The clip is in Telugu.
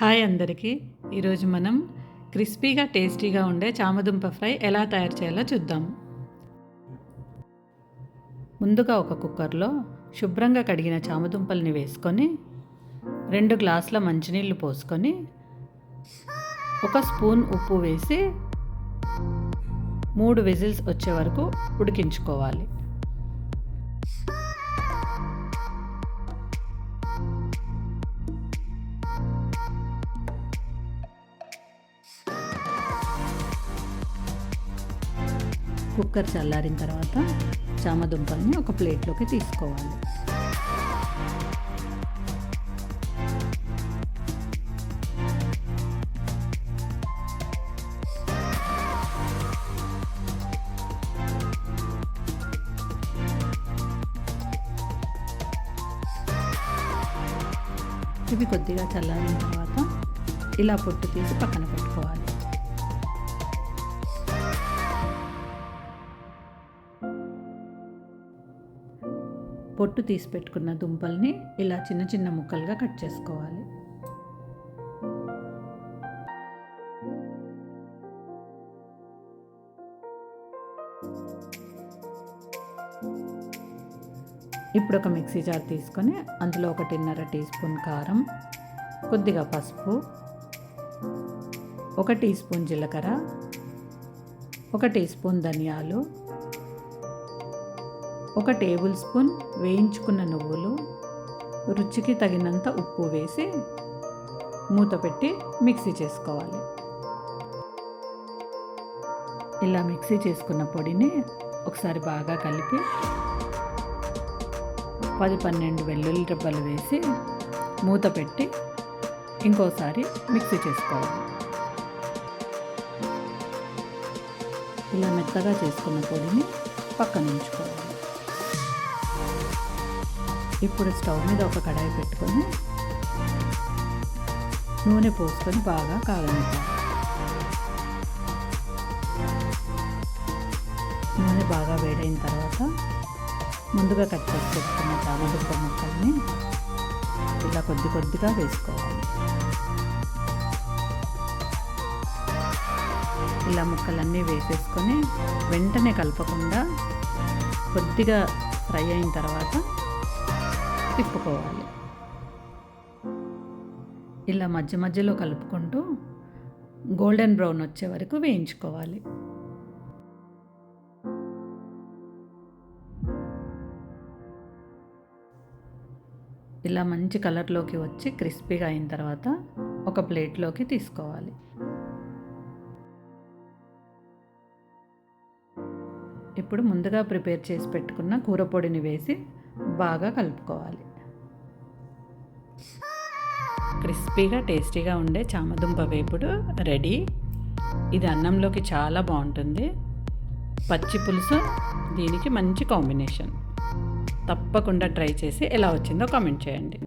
హాయ్ అందరికీ. ఈరోజు మనం క్రిస్పీగా టేస్టీగా ఉండే చామదుంప ఫ్రై ఎలా తయారు చేయాలో చూద్దాం. ముందుగా ఒక కుక్కర్లో శుభ్రంగా కడిగిన చామదుంపల్ని వేసుకొని రెండు గ్లాసుల మంచినీళ్ళు పోసుకొని ఒక స్పూన్ ఉప్పు వేసి మూడు విజిల్స్ వచ్చే వరకు ఉడికించుకోవాలి. కుక్కర్ చల్లారిన తర్వాత చామదుంపల్ని ఒక ప్లేట్లోకి తీసుకోవాలి. ఇవి కొద్దిగా చల్లారిన తర్వాత ఇలా పొట్టు తీసి పక్కన పెట్టుకోవాలి. పొట్టు తీసి పెట్టుకున్న దుంపల్ని ఇలా చిన్న చిన్న ముక్కలుగా కట్ చేసుకోవాలి. ఇప్పుడు ఒక మిక్సీ జార్ తీసుకొని అందులో ఒకటిన్నర టీ స్పూన్ కారం కొద్దిగా పసుపు ఒక టీ స్పూన్ జీలకర్ర ఒక టీ స్పూన్ ధనియాలు ఒక టేబుల్ స్పూన్ వేయించుకున్న నువ్వులు రుచికి తగినంత ఉప్పు వేసి మూత పెట్టి మిక్సీ చేసుకోవాలి. ఇలా మిక్సీ చేసుకున్న పొడిని ఒకసారి బాగా కలిపి పది పన్నెండు వెల్లుల్లి రెబ్బలు వేసి మూత పెట్టి ఇంకోసారి మిక్సీ చేసుకోవాలి. ఇలా మెత్తగా చేసుకున్న పొడిని పక్కన ఉంచుకోవాలి. ఇప్పుడు స్టవ్ మీద ఒక కడాయి పెట్టుకొని నూనె పోసుకొని బాగా కాగనివ్వాలి నూనె బాగా వేడైన తర్వాత ముందుగా కట్ చేసి పెట్టుకున్న చామదుంప ముక్కల్ని ఇలా కొద్ది కొద్దిగా వేసుకోవాలి. ఇలా ముక్కలన్నీ వేసేసుకొని వెంటనే కలపకుండా కొద్దిగా ఫ్రై అయిన తర్వాత తిప్పుకోవాలి ఇలా మధ్య మధ్యలో కలుపుకుంటూ గోల్డెన్ బ్రౌన్ వచ్చే వరకు వేయించుకోవాలి. ఇలా మంచి కలర్లోకి వచ్చి క్రిస్పీగా అయిన తర్వాత ఒక ప్లేట్లోకి తీసుకోవాలి. ఇప్పుడు ముందుగా ప్రిపేర్ చేసి పెట్టుకున్న కూర పొడిని వేసి బాగా కలుపుకోవాలి. క్రిస్పీగా టేస్టీగా ఉండే చామదుంప వేపుడు రెడీ. ఇది అన్నంలోకి చాలా బాగుంటుంది. పచ్చి పులుసు దీనికి మంచి కాంబినేషన్. తప్పకుండా ట్రై చేసి ఎలా వచ్చిందో కామెంట్ చేయండి.